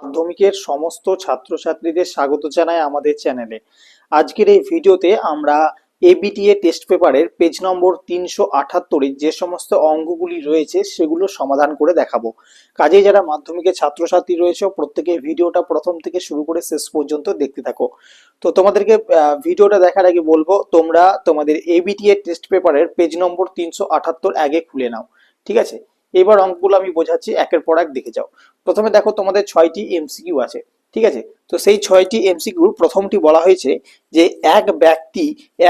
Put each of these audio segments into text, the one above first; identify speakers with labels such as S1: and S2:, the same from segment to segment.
S1: মাধ্যমিকের সমস্ত ছাত্রছাত্রীদের স্বাগত জানায় আমাদের চ্যানেলে আজকের এই ভিডিওতে আমরা এবিটিএ টেস্ট পেপারের পেজ নম্বর তিনশো আঠাত্তরে যে সমস্ত অঙ্গগুলি রয়েছে সেগুলো সমাধান করে দেখাবো কাজে যারা মাধ্যমিকের ছাত্রছাত্রী রয়েছে প্রত্যেকে ভিডিওটা প্রথম থেকে শুরু করে শেষ পর্যন্ত দেখতে থাকো তো তোমাদেরকে ভিডিওটা দেখার আগে বলবো তোমরা তোমাদের এবিটিএ টেস্ট পেপারের পেজ নম্বর তিনশো আগে খুলে নাও ঠিক আছে এবার অঙ্কগুলো আমি বোঝাচ্ছি একের পর এক দেখে যাও প্রথমে দেখো তোমাদের ছয়টি এমসিকিউ আছে ঠিক আছে তো সেই ছয়টি এমসিকিউর প্রথমটি বলা হয়েছে যে এক ব্যক্তি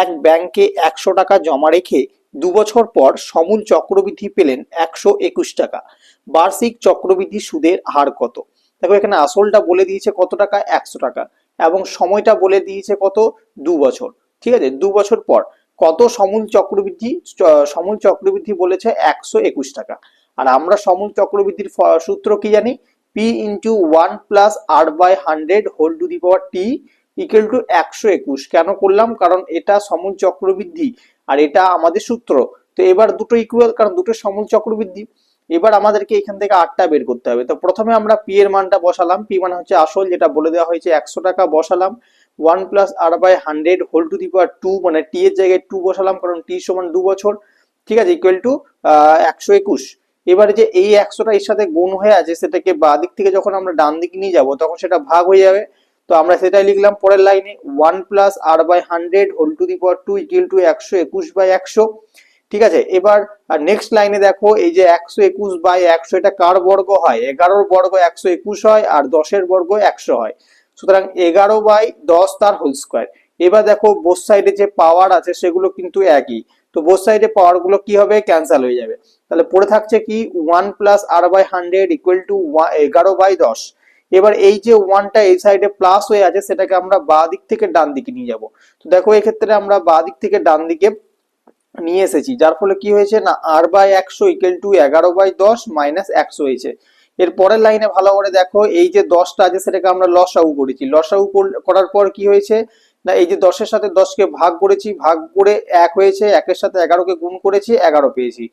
S1: এক ব্যাংকে একশো টাকা জমা রেখে দু বছর পর সমূল চক্রবৃদ্ধি পেলেন একশো একুশ টাকা বার্ষিক চক্রবৃদ্ধি সুদের হার কত দেখো এখানে আসলটা বলে দিয়েছে কত টাকা একশো টাকা এবং সময়টা বলে দিয়েছে কত দু বছর ঠিক আছে দু বছর পর কত সমূল চক্রবৃদ্ধি সমূল চক্রবৃদ্ধি বলেছে একশো একুশ টাকা আর আমরা সমূল চক্রবৃদ্ধির সূত্র কি জানি P into one plus R by hundred whole to the power T equal to একশো একুশ কেন করলাম কারণ এটা সমূল চক্রবৃদ্ধি আর এটা আমাদের সূত্র তো এবার দুটো ইকুয়াল কারণ দুটো সমূল চক্রবৃদ্ধি এবার আমাদেরকে এখান থেকে আটটা বের করতে হবে তো প্রথমে আমরা পি এর মানটা বসালাম পি মানে হচ্ছে আসল যেটা বলে দেওয়া হয়েছে একশো টাকা বসালাম one plus R by hundred whole to the power two মানে টি এর জায়গায় টু বসালাম কারণ টি সমান দু বছর ঠিক আছে ইকুয়াল টু একশো একুশ এবারে যে এই একশোটা এর সাথে গুণ হয়ে আছে সেটাকে বা দিক থেকে যখন আমরা ডান দিক নিয়ে যাবো তখন সেটা ভাগ হয়ে যাবে তো আমরা সেটাই লিখলাম পরের লাইনে one plus R by hundred whole to the power two equal to একশো একুশ বাই একশো ঠিক আছে এবার নেক্সট লাইনে দেখো এই যে একশো একুশ বাই একশো এটা কার বর্গ হয় এগারোর বর্গ একশো একুশ হয় আর দশের বর্গ একশো হয় সুতরাং এগারো বাই দশ তার হোল স্কোয়ার এবার দেখো বোস সাইডে যে পাওয়ার আছে সেগুলো কিন্তু একই তো বোস সাইডে পাওয়ারগুলো কি হবে ক্যান্সেল হয়ে যাবে তাহলে পড়ে থাকছে কি one plus R by hundred equal to এগারো বাই দশ এবার এই যে ওয়ানটা এই সাইডে প্লাস হয়ে আছে সেটাকে আমরা বা দিক থেকে ডান দিকে নিয়ে যাব তো দেখো এক্ষেত্রে আমরা বা দিক থেকে ডান দিকে নিয়ে এসেছি যার ফলে কি হয়েছে না আর বাই একশো ইকুয়াল টু এগারো বাই দশ মাইনাস একশো হয়েছে এর পরের লাইনে ভালো করে দেখো এই যে দশটা আছে সেটাকে আমরা লসাউ করেছি লসাউ করার পর কি হয়েছে না এই যে দশের সাথে দশকে ভাগ করেছি ভাগ করে এক হয়েছে একের সাথে এগারোকে গুণ করেছি এগারো পেয়েছি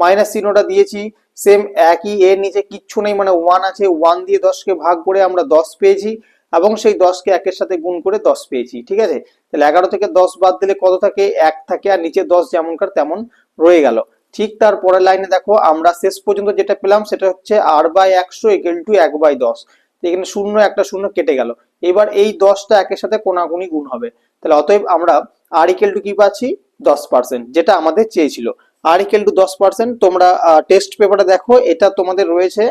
S1: মাইনাস চিহ্নটা দিয়েছি সেম একই এর নিচে কিচ্ছু নেই মানে ওয়ান আছে ওয়ান দিয়ে দশকে ভাগ করে আমরা দশ পেয়েছি এবং সেই দশকে একের সাথে গুণ করে দশ পেয়েছি ঠিক আছে তাহলে এগারো থেকে দশ বাদ দিলে কত থাকে এক থাকে আর নিচে দশ যেমনকার তেমন রয়ে গেল ঠিক তার লাইনে দেখো আমরা শেষ পর্যন্ত যেটা পেলাম সেটা হচ্ছে আর বাই একশো একেল টু এক বাই দশ এখানে শূন্য একটা শূন্য কেটে গেল এবার এই দশটা একের সাথে কোনাকুনি গুণ হবে তাহলে অতএব আমরা আর ইকেল টু কি পাচ্ছি দশ পার্সেন্ট যেটা আমাদের চেয়েছিল আর ইকুয়াল টু দশ পার্সেন্ট তোমরা টেস্ট পেপারে দেখো এটা তোমাদের রয়েছে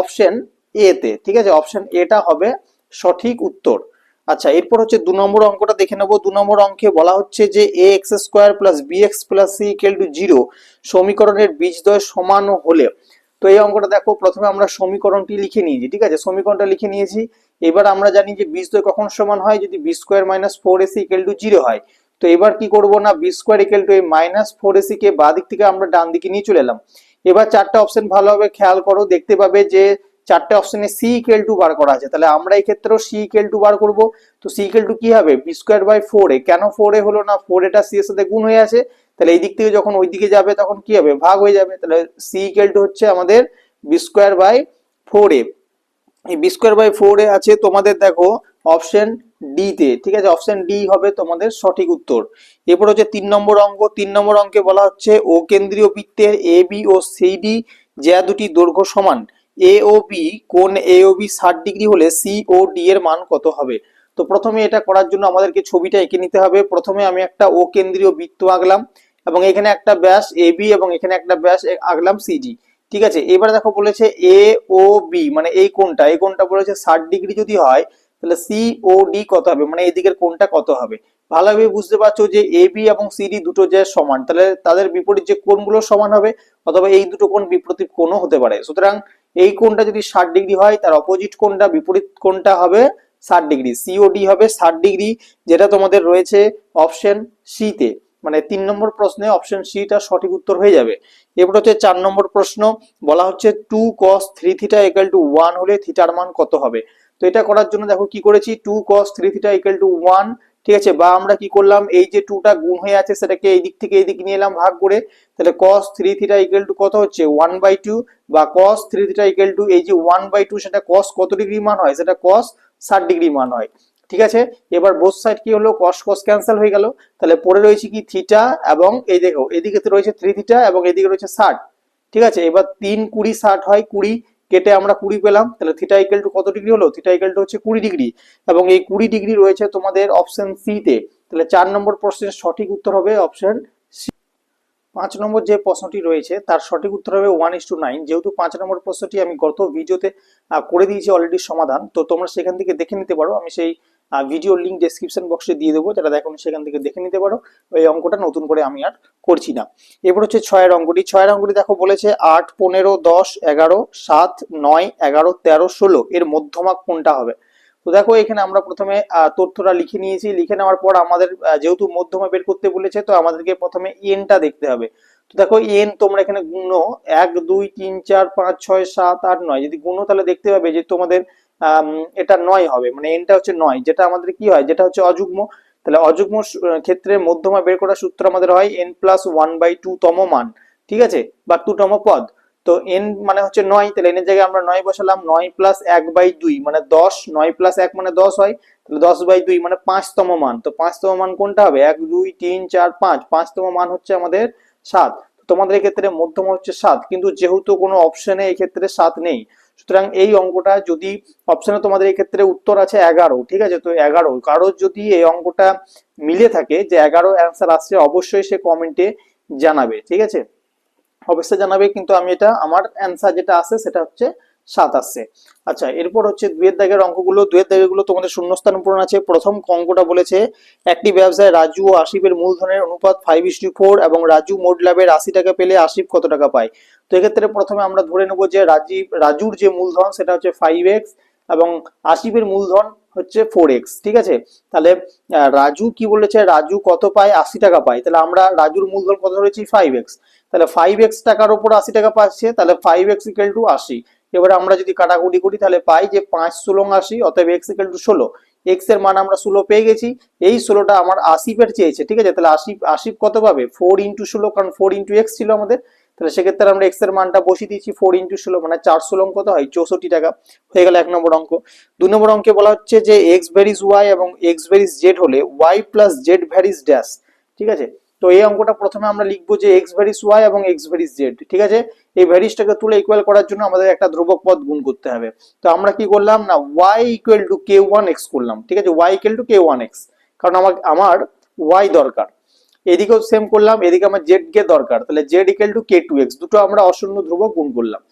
S1: অপশন এতে ঠিক আছে অপশন এটা হবে সঠিক উত্তর আচ্ছা এরপর হচ্ছে দু নম্বর অঙ্কটা দেখে নেবো দু নম্বর অঙ্কে বলা হচ্ছে যে a x square plus b x plus c equal to zero সমীকরণের বীজদ্বয় সমান হলে তো এই অঙ্কটা দেখো প্রথমে আমরা সমীকরণটি লিখে নিয়েছি ঠিক আছে সমীকরণটা লিখে নিয়েছি এবার আমরা জানি যে বীজদ্বয় কখন সমান হয় যদি b square minus four a c equal to zero হয় তো এবার কি করব না বি স্কোয়ার ইকুয়াল টু এই মাইনাস ফোর এসি কে বা দিক থেকে আমরা ডান দিকে নিয়ে চলে এলাম এবার চারটা অপশন ভালোভাবে খেয়াল করো দেখতে পাবে যে চারটে অপশনে সি ইকুয়াল টু বার করা আছে তাহলে আমরা এই ক্ষেত্রেও সি ইকুয়াল টু বার করব তো সি ইকুয়াল টু কি হবে b square by four a কেন ফোর এ হলো না ফোর এটা সি এর সাথে গুণ হয়ে আছে তাহলে এই দিক থেকে যখন ওই দিকে যাবে তখন কি হবে ভাগ হয়ে যাবে তাহলে সি ইকুয়াল টু হচ্ছে আমাদের b square by four a এই b square by four a আছে তোমাদের দেখো অপশন ডিতে ঠিক আছে অপশন ডি হবে তোমাদের সঠিক উত্তর এরপর হচ্ছে তিন নম্বর অঙ্ক তিন নম্বর অঙ্কে বলা হচ্ছে ও কেন্দ্রীয় বৃত্তের এ বি ও সি ডি যা দুটি দৈর্ঘ্য সমান এ ও বি কোন এ ও বি ষাট ডিগ্রি হলে সি ও ডি এর মান কত হবে তো প্রথমে এটা করার জন্য আমাদেরকে ছবিটা এঁকে নিতে হবে প্রথমে আমি একটা ও কেন্দ্রীয় বৃত্ত আঁকলাম এবং এখানে একটা ব্যাস এ বি এবং এখানে একটা ব্যাস আঁকলাম সিজি ঠিক আছে এবার দেখো বলেছে এ ও বি মানে এই কোনটা এই কোনটা বলেছে ষাট ডিগ্রি যদি হয় তাহলে সিওডি কত হবে মানে এদিকের কোনটা কত হবে ভালোভাবে বুঝতে পারছো যে এ বি এবং সিডি দুটো যে সমান তাহলে তাদের বিপরীত যে কোনগুলো সমান হবে অথবা এই দুটো কোন বিপরীত কোণও হতে পারে সুতরাং এই কোনটা যদি ষাট ডিগ্রি হয় তার অপোজিট কোনটা বিপরীত কোনটা হবে ষাট ডিগ্রি সিওডি হবে ষাট ডিগ্রি যেটা তোমাদের রয়েছে অপশন সিতে মানে তিন নম্বর প্রশ্নে অপশন সিটা সঠিক উত্তর হয়ে যাবে এরপর হচ্ছে চার নম্বর প্রশ্ন বলা হচ্ছে two cos three theta equal to one হলে থিটার মান কত হবে তো এটা করার জন্য দেখো কি করেছি two cos three theta equal to one ঠিক আছে বা আমরা কি করলাম এই যে টুটা গুণ হয়ে আছে সেটাকে এই দিক থেকে এই দিক নিয়ে এলাম ভাগ করে তাহলে cos three theta equal to কত হচ্ছে ওয়ান বাই টু বা cos three theta equal to এই যে ওয়ান বাই টু সেটা কস কত ডিগ্রি মান হয় সেটা কস ষাট ডিগ্রি মান হয় ঠিক আছে এবার বোস সাইড কি হলো কস কস ক্যান্সেল হয়ে গেল তাহলে পড়ে রয়েছে কি থিটা এবং এই দেখো এদিকে তো রয়েছে থ্রি থিটা এবং এদিকে রয়েছে ষাট ঠিক আছে এবার তিন কুড়ি ষাট হয় কুড়ি কেটে আমরা কুড়ি পেলাম তাহলে থিটা ইকেল টু কত ডিগ্রি হলো থিটা ইকেল টু হচ্ছে কুড়ি ডিগ্রি এবং এই কুড়ি ডিগ্রি রয়েছে তোমাদের অপশন সিতে তাহলে চার নম্বর প্রশ্নের সঠিক উত্তর হবে অপশন সি পাঁচ নম্বর যে প্রশ্নটি রয়েছে তার সঠিক উত্তর হবে ওয়ান ইস টু নাইন যেহেতু পাঁচ নম্বর প্রশ্নটি আমি গত ভিডিওতে করে দিয়েছি অলরেডি সমাধান তো তোমরা সেখান থেকে দেখে নিতে পারো আমি সেই ভিডিও লিঙ্ক ডিসক্রিপশন বক্সে দিয়ে দেবো যারা দেখো সেখান থেকে দেখে নিতে পারো ওই অঙ্কটা নতুন করে আমি আর করছি না এরপর হচ্ছে ছয়ের অঙ্কটি ছয়ের অঙ্কটি দেখো বলেছে আট পনেরো দশ এগারো সাত নয় এগারো তেরো ষোলো এর মধ্যমাক কোনটা হবে তো দেখো এখানে আমরা প্রথমে তথ্যটা লিখে নিয়েছি লিখে নেওয়ার পর আমাদের যেহেতু মধ্যমা বের করতে বলেছে তো আমাদেরকে প্রথমে এনটা e দেখতে হবে তো দেখো এন তোমরা এখানে গুণো এক দুই তিন চার পাঁচ ছয় সাত আট নয় যদি গুণো তাহলে দেখতে পাবে যে তোমাদের এটা নয় হবে মানে এনটা হচ্ছে নয় যেটা আমাদের কি হয় যেটা হচ্ছে অযুগ্ম তাহলে অযুগ্ম ক্ষেত্রে মধ্যমা বের করার সূত্র আমাদের হয় n plus one by two তম মান ঠিক আছে বা টুতম পদ তো এন মানে হচ্ছে নয় তাহলে এনের জায়গায় আমরা নয় বসালাম নয় প্লাস এক বাই দুই মানে দশ নয় প্লাস এক মানে দশ হয় তাহলে দশ বাই দুই মানে পাঁচতম মান তো পাঁচতম মান কোনটা হবে এক দুই তিন চার পাঁচ পাঁচতম মান হচ্ছে আমাদের সাত তোমাদের ক্ষেত্রে মধ্যম হচ্ছে সাত কিন্তু যেহেতু কোনো অপশনে এক্ষেত্রে সাত নেই সুতরাং এই অঙ্কটা যদি অপশনে তোমাদের ক্ষেত্রে উত্তর আছে এগারো ঠিক আছে তো এগারো কারো যদি এই অঙ্কটা মিলে থাকে যে এগারো অ্যান্সার আসছে অবশ্যই সে কমেন্টে জানাবে ঠিক আছে অবশ্যই জানাবে কিন্তু আমি এটা আমার অ্যান্সার যেটা আছে সেটা হচ্ছে সাত আসছে আচ্ছা এরপর হচ্ছে দুয়ের দাগের অঙ্কগুলো দুয়ের দাগেগুলো তোমাদের শূন্যস্থান পূরণ আছে প্রথম অঙ্কটা বলেছে একটি ব্যবসায় রাজু ও আশিফের মূলধনের অনুপাত ফাইভ ইস্টু ফোর এবং রাজু মোট লাভের আশি টাকা পেলে আশিফ কত টাকা পায় তো এক্ষেত্রে প্রথমে আমরা ধরে নেব যে রাজীব রাজুর যে মূলধন সেটা হচ্ছে ফাইভ এক্স এবং আশিফের মূলধন হচ্ছে ফোর এক্স ঠিক আছে তাহলে রাজু কি বলেছে রাজু কত পায় আশি টাকা পায় তাহলে আমরা রাজুর মূলধন কত ধরেছি ফাইভ এক্স তাহলে ফাইভ এক্স টাকার ওপর আশি টাকা পাচ্ছে তাহলে ফাইভ এক্স ইকুয়াল টু আশি এবার আমরা যদি কাটাকুটি করি তাহলে পাই যে পাঁচ ষোলো আশি অতএব এক্স ইকাল টু ষোলো এক্স এর মান আমরা ষোলো পেয়ে গেছি এই ষোলোটা আমার আসিফের চেয়েছে ঠিক আছে তাহলে আশিফ আসিফ কত পাবে ফোর ইন্টু ষোলো কারণ ফোর ইন্টু এক্স ছিল আমাদের তাহলে সেক্ষেত্রে আমরা এক্স এর মানটা বসিয়ে দিয়েছি ফোর ইন্টু ষোলো মানে ষোলো অঙ্ক কত হয় চৌষট্টি টাকা হয়ে গেল এক নম্বর অঙ্ক দু নম্বর অঙ্কে বলা হচ্ছে যে এক্স ভ্যারিজ ওয়াই এবং এক্স ভ্যারিজ জেড হলে y plus z varies dash ঠিক আছে তো এই অঙ্কটা প্রথমে আমরা লিখবো যে এক্স ভ্যারিজ ওয়াই এবং এক্স ভ্যারিজ জেড ঠিক আছে এই ভ্যারিসটাকে তুলে ইকুয়াল করার জন্য আমাদের একটা ধ্রুবক পদ গুণ করতে হবে তো আমরা কি করলাম না y equal to k one x করলাম ঠিক আছে y equal to k one x কারণ আমার আমার ওয়াই দরকার এদিকেও সেম করলাম এদিকে আমার জেড কে দরকার তাহলে z equal to k two x দুটো আমরা অশূন্য ধ্রুবক গুণ করলাম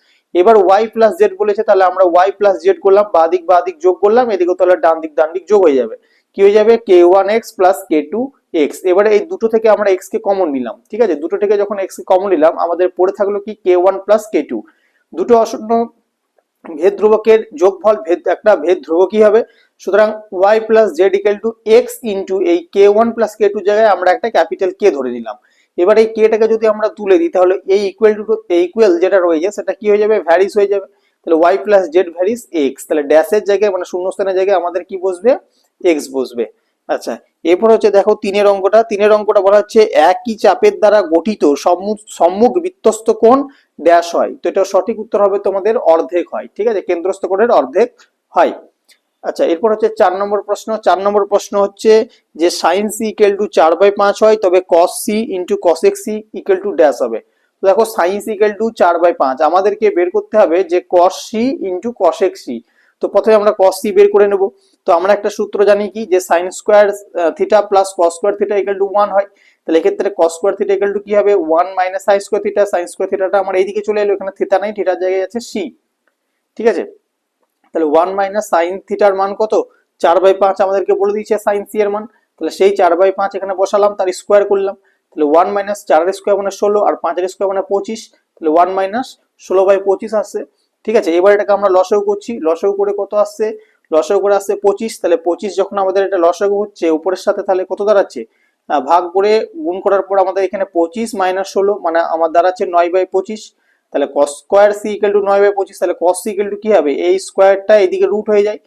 S1: এবার ওয়াই প্লাস জেড বলেছে তাহলে আমরা ওয়াই প্লাস জেড করলাম বা দিক বা দিক যোগ করলাম এদিকে তাহলে ডান দিক ডান দিক যোগ হয়ে যাবে কি হয়ে যাবে k one x plus k two x এবারে এই দুটো থেকে আমরা এক্স কে কমন নিলাম ঠিক আছে দুটো থেকে যখন এক্স কে কমন নিলাম আমাদের পড়ে থাকলো কি k one plus k two দুটো অশূন্য ভেদ ধ্রুবকের যোগফল ভেদ একটা ভেদ ধ্রুবক কি হবে সুতরাং y plus z equal to x into এই k one plus k two জায়গায় আমরা একটা ক্যাপিটাল কে ধরে নিলাম এবার এই কেটাকে যদি আমরা তুলে দিই তাহলে এই ইকুয়াল টু ইকুয়াল যেটা রয়েছে সেটা কি হয়ে যাবে ভ্যারিস হয়ে যাবে তাহলে y plus z varies x তাহলে ড্যাশের জায়গায় মানে শূন্যস্থানের জায়গায় আমাদের কি বসবে এক্স বসবে আচ্ছা এরপর হচ্ছে দেখো তিনের অঙ্কটা তিনের অঙ্কটা বলা হচ্ছে একই চাপের দ্বারা গঠিত সম্মুখ বৃত্তস্থ কোণ ড্যাশ হয় তো এটা সঠিক উত্তর হবে তোমাদের অর্ধেক হয় ঠিক আছে কেন্দ্রস্থ কোণের অর্ধেক হয় আচ্ছা এরপর হচ্ছে চার নম্বর প্রশ্ন চার নম্বর প্রশ্ন হচ্ছে যে সাইন সি ইকুয়াল টু চার বাই পাঁচ হয় তবে cos c into cos x c equal to dash হবে দেখো সাইন সি ইকুয়াল টু চার বাই পাঁচ আমাদেরকে বের করতে হবে যে cos c into cos x c তো প্রথমে আমরা cos সি বের করে নেব তো আমরা একটা সূত্র জানি কি যে sin² square theta plus 1 square theta one হয় তাহলে এক্ষেত্রে কস স্কোয়ার থিটা কি হবে ওয়ান মাইনাস θ sin² থিটা আমরা আমার এইদিকে চলে এলো এখানে θ নাই থিটার জায়গায় আছে সি ঠিক আছে তাহলে ওয়ান মাইনাস θ থিটার মান কত চার বাই পাঁচ আমাদেরকে বলে দিয়েছে sin c এর মান তাহলে সেই চার বাই পাঁচ এখানে বসালাম তার স্কোয়ার করলাম তাহলে ওয়ান মাইনাস এর স্কোয়ার মানে ষোলো আর এর স্কয়ার মানে পঁচিশ তাহলে ওয়ান মাইনাস ষোলো বাই পঁচিশ ঠিক আছে এবার এটাকে আমরা লসও করছি লসও করে কত আসছে লসও করে আসছে পঁচিশ তাহলে পঁচিশ যখন আমাদের এটা লসও হচ্ছে উপরের সাথে তাহলে কত দাঁড়াচ্ছে ভাগ করে গুণ করার পর আমাদের এখানে পঁচিশ মাইনাস ষোলো মানে আমার দাঁড়াচ্ছে নয় বাই পঁচিশ তাহলে cos square c equal to নয় বাই পঁচিশ তাহলে কস সি ইকাল টু কী হবে এই স্কোয়ারটা এদিকে রুট হয়ে যায়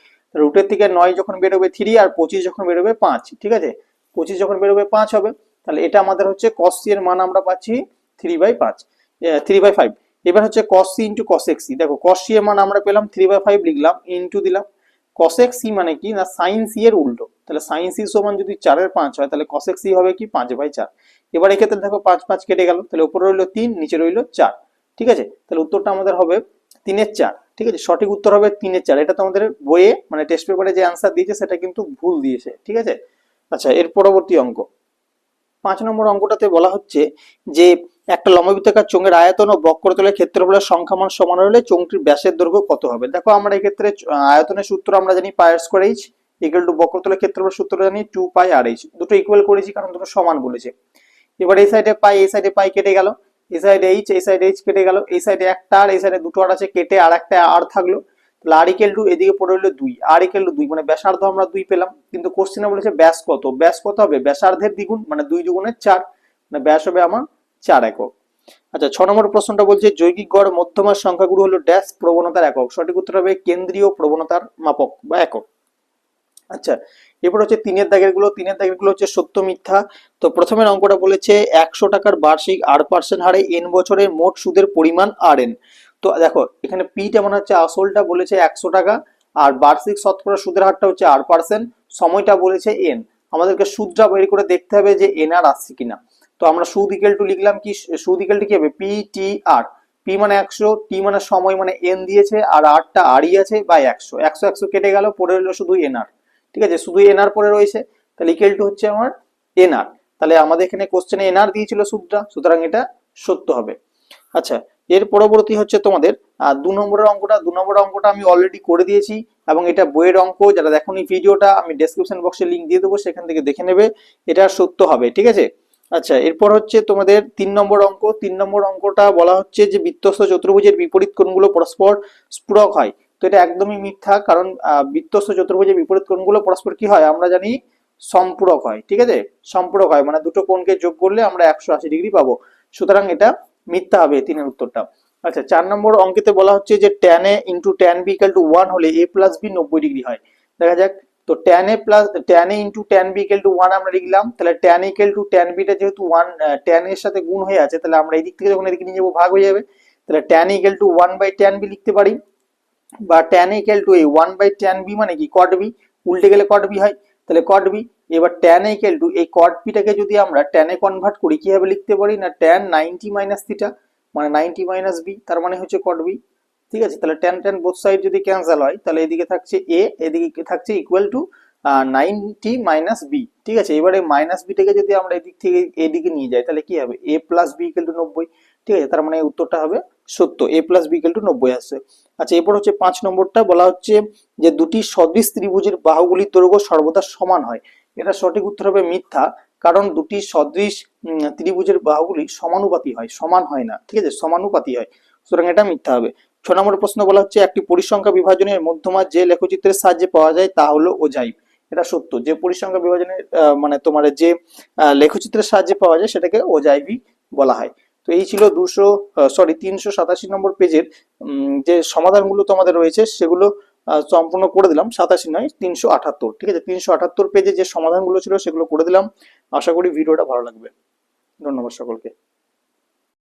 S1: রুটের থেকে নয় যখন বেরোবে থ্রি আর পঁচিশ যখন বেরোবে পাঁচ ঠিক আছে পঁচিশ যখন বেরোবে পাঁচ হবে তাহলে এটা আমাদের হচ্ছে কস এর মান আমরা পাচ্ছি থ্রি বাই পাঁচ থ্রি বাই ফাইভ এবার হচ্ছে cos c into cosec c দেখো কস সি এর মান আমরা পেলাম থ্রি বাই ফাইভ লিখলাম ইন্টু দিলাম কসেক সি মানে কি না সাইন সি এর উল্টো তাহলে সাইন সি সমান যদি চারের পাঁচ হয় তাহলে কসেক সি হবে কি পাঁচ বাই চার এবার এক্ষেত্রে দেখো পাঁচ পাঁচ কেটে গেল তাহলে উপরে রইলো তিন নিচে রইলো চার ঠিক আছে তাহলে উত্তরটা আমাদের হবে তিনের চার ঠিক আছে সঠিক উত্তর হবে তিনের চার এটা তোমাদের বইয়ে মানে টেস্ট পেপারে যে অ্যান্সার দিয়েছে সেটা কিন্তু ভুল দিয়েছে ঠিক আছে আচ্ছা এর পরবর্তী অঙ্ক পাঁচ নম্বর অঙ্কটাতে বলা হচ্ছে যে একটা লম্বিতাকার চোঙের আয়তন ও বক্রতলের ক্ষেত্রফলের সংখ্যামান সমান হলে চোঙটির ব্যাসের দৈর্ঘ্য কত হবে দেখো আমরা এক্ষেত্রে আয়তনের সূত্র আমরা জানি pi r square H equal to বক্রতলের ক্ষেত্রফলের সূত্র জানি টু পাই আর এইচ দুটো ইকুয়াল করেছি কারণ দুটো সমান বলেছে এবার এই সাইডে পাই এই সাইডে পাই কেটে গেল এই সাইডে এইচ এই সাইডে এইচ কেটে গেল এই সাইডে একটা আর এই সাইডে দুটো আর আছে কেটে আর একটা আর থাকলো তাহলে আর ইকেল টু এদিকে পড়ে রইলো দুই আর ইকেল টু দুই মানে ব্যাসার্ধ আমরা দুই পেলাম কিন্তু কোশ্চিনে বলেছে ব্যাস কত ব্যাস কত হবে ব্যাসার্ধের দ্বিগুণ মানে দুই দুগুণের চার মানে ব্যাস হবে আমার চার একক আচ্ছা ছ নম্বর প্রশ্নটা বলছে জৈবিক গড় মধ্যমার সংখ্যাগুলো হলো ড্যাশ প্রবণতার একক সঠিক উত্তর হবে কেন্দ্রীয় প্রবণতার মাপক বা একক আচ্ছা এরপর হচ্ছে তিনের দাগের গুলো তিনের দাগের গুলো হচ্ছে সত্য মিথ্যা তো প্রথমের অঙ্কটা বলেছে একশো টাকার বার্ষিক আট পার্সেন্ট হারে এন বছরের মোট সুদের পরিমাণ আর এন তো দেখো এখানে পিটা মনে হচ্ছে আসলটা বলেছে একশো টাকা আর বার্ষিক শতকরা সুদের হারটা হচ্ছে আট পার্সেন্ট সময়টা বলেছে এন আমাদেরকে সুদটা বের করে দেখতে হবে যে এন আর আসছে কিনা তো আমরা সুদ ইকেল টু লিখলাম কি সুদ ইকেল টু কি হবে পি টি আর পি মানে একশো টি মানে সময় মানে এন দিয়েছে আর আরটা আরই আছে বা একশো একশো একশো কেটে গেল পরে রইল শুধু এন আর ঠিক আছে শুধু এন আর পরে রয়েছে তাহলে ইকেল টু হচ্ছে আমার এন আর তাহলে আমাদের এখানে কোশ্চেনে এন আর দিয়েছিল সুদটা সুতরাং এটা সত্য হবে আচ্ছা এর পরবর্তী হচ্ছে তোমাদের দু নম্বরের অঙ্কটা দু নম্বরের অঙ্কটা আমি অলরেডি করে দিয়েছি এবং এটা বইয়ের অঙ্ক যারা দেখনি ভিডিওটা আমি ডেসক্রিপশন বক্সে লিঙ্ক দিয়ে দেবো সেখান থেকে দেখে নেবে এটা সত্য হবে ঠিক আছে আচ্ছা এরপর হচ্ছে তোমাদের তিন নম্বর অঙ্ক তিন নম্বর অঙ্কটা বলা হচ্ছে যে বৃত্তস্থ চতুর্ভুজের বিপরীত কোণগুলো পরস্পর স্পূরক হয় তো এটা একদমই মিথ্যা কারণ বৃত্তস্থ চতুর্ভুজের বিপরীত কোণগুলো পরস্পর কি হয় আমরা জানি সম্পূরক হয় ঠিক আছে সম্পূরক হয় মানে দুটো কোণকে যোগ করলে আমরা একশো আশি ডিগ্রি পাবো সুতরাং এটা মিথ্যা হবে তিনের উত্তরটা আচ্ছা চার নম্বর অঙ্কেতে বলা হচ্ছে যে tan A into tan B equal to one হলে এ প্লাস বি নব্বই ডিগ্রি হয় দেখা যাক তো tan A plus tan a into tan B equal to one আমরা লিখলাম তাহলে tan a to tan beta যেহেতু ওয়ান tan এর সাথে গুণ হয়ে আছে তাহলে আমরা এই দিক থেকে যখন এদিকে নিয়ে যাবো ভাগ হয়ে যাবে তাহলে tan a to one by tan b লিখতে পারি বা tan a equal to a one by tan b মানে কি cot বি উল্টে গেলে cot বি হয় তাহলে cot বি এবার tan a ইকুয়াল টু এই cot বিটাকে যদি আমরা tan এ কনভার্ট করি কিভাবে লিখতে পারি না tan নাইনটি মাইনাস থিটা মানে 90 মাইনাস বি তার মানে হচ্ছে cot বি ঠিক আছে তাহলে টেন টেন বোথ সাইড যদি ক্যান্সেল হয় তাহলে এদিকে থাকছে এ এদিকে থাকছে equal to ninety minus b ঠিক আছে এবারে মাইনাস বিটাকে যদি আমরা এদিক থেকে এদিকে নিয়ে যাই তাহলে কি হবে a plus b equal to নব্বই ঠিক আছে তার মানে উত্তরটা হবে সত্য a plus b equal to নব্বই আসছে আচ্ছা এরপর হচ্ছে পাঁচ নম্বরটা বলা হচ্ছে যে দুটি সদৃশ ত্রিভুজের বাহুগুলির দৈর্ঘ্য সর্বদা সমান হয় এটা সঠিক উত্তর হবে মিথ্যা কারণ দুটি সদৃশ ত্রিভুজের বাহুগুলি সমানুপাতি হয় সমান হয় না ঠিক আছে সমানুপাতি হয় সুতরাং এটা মিথ্যা হবে ছ নম্বর প্রশ্ন বলা হচ্ছে একটি পরিসংখ্যা বিভাজনের মধ্যমা যে লেখচিত্রের সাহায্যে পাওয়া যায় তা হলো ওজাইভ এটা সত্য যে পরিসংখ্যা বিভাজনের মানে তোমার যে লেখচিত্রের সাহায্যে পাওয়া যায় সেটাকে ওজাইভি বলা হয় তো এই ছিল দুশো সরি তিনশো সাতাশি নম্বর পেজের যে সমাধানগুলো তোমাদের রয়েছে সেগুলো সম্পূর্ণ করে দিলাম সাতাশি নয় তিনশো আটাত্তর ঠিক আছে তিনশো আটাত্তর পেজে যে সমাধানগুলো ছিল সেগুলো করে দিলাম আশা করি ভিডিওটা ভালো লাগবে ধন্যবাদ সকলকে